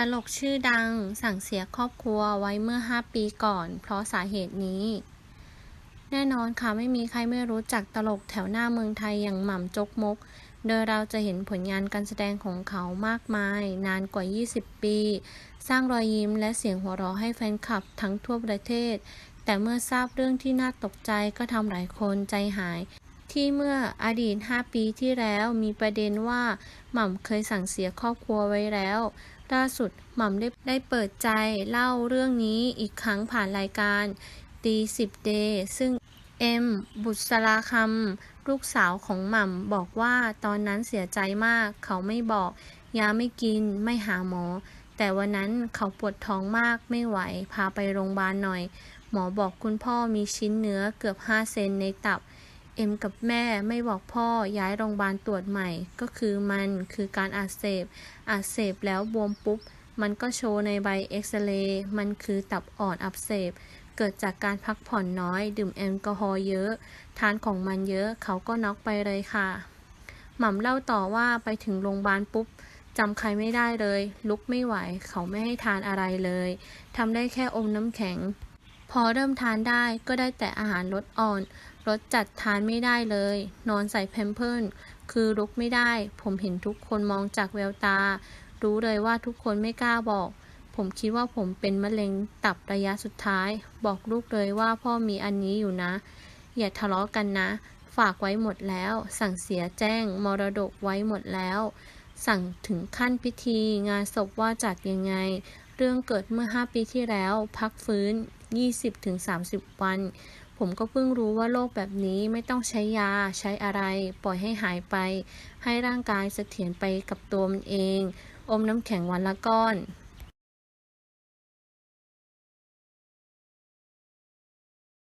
ตลกชื่อดังสั่งเสียครอบครัวไว้เมื่อ 5 ปีก่อน เพราะสาเหตุนี้ แน่นอนค่ะไม่มีใครไม่รู้จักตลกแถวหน้าเมืองไทยอย่างหม่ำจกมก โดยเราจะเห็นผลงานการแสดงของเขามากมาย นานกว่า 20 ปี สร้างรอยยิ้มและเสียงหัวเราะให้แฟนคลับทั้งทั่วประเทศ แต่เมื่อทราบเรื่องที่น่าตกใจก็ทำหลายคนใจหาย ที่เมื่ออดีต 5 ปีที่แล้วมีประเด็นว่า หม่ำเคยสั่งเสียครอบครัวไว้แล้ว ล่าสุดหม่ำได้ได้เปิดใจเล่าเรื่องนี้อีกครั้งผ่านรายการตีสิบเดย์ซึ่งเอ็มบุษราคำลูกสาวของหม่ำบอกว่าตอนนั้นเสียใจมาก เขาไม่บอก ยาไม่กินไม่หาหมอ แต่วันนั้นเขาปวดท้องมากไม่ไหว พาไปโรงพยาบาลหน่อย หมอบอกคุณพ่อมีชิ้นเนื้อเกือบ 5 เซนในตับ เอ็มกับแม่ไม่บอกพ่อย้ายโรงพยาบาลตรวจใหม่ ก็คือมันคือการอักเสบอักเสบแล้วบวมปุ๊บ มันก็โชว์ในใบเอ็กซเรย์มันคือตับอ่อนอักเสบเกิดจากการพักผ่อนน้อย ดื่มแอลกอฮอล์เยอะ ทานของมันเยอะเขาก็น็อกไปเลยค่ะ หม่ำเล่าต่อว่าไปถึงโรงพยาบาลปุ๊บจำใครไม่ได้เลย ลุกไม่ไหว เขาไม่ให้ทานอะไรเลยทำได้แค่อมน้ำแข็ง พอเริ่มทานได้ก็ได้แต่อาหารลดอ่อนรสจัดทานไม่ได้เลย นอนใส่แพมเพิร์คือลุกไม่ได้ ผมเห็นทุกคนมองจากแววตา รู้เลยว่าทุกคนไม่กล้าบอก ผมคิดว่าผมเป็นมะเร็งตับระยะสุดท้าย บอกลูกเลยว่าพ่อมีอันนี้อยู่นะ อย่าทะเลาะกันนะ ฝากไว้หมดแล้ว สั่งเสียแจ้ง มรดกไว้หมดแล้ว สั่งถึงขั้นพิธี งานศพว่าจัดยังไง เรื่องเกิดเมื่อ 5 ปีที่แล้ว พักฟื้น 20-30 วัน ผมก็เพิ่งรู้ว่าโรคแบบนี้ไม่ต้องใช้ยาใช้อะไร ปล่อยให้หายไป ให้ร่างกายเสถียรไปกับตัวมันเอง อมน้ำแข็งวันละก้อน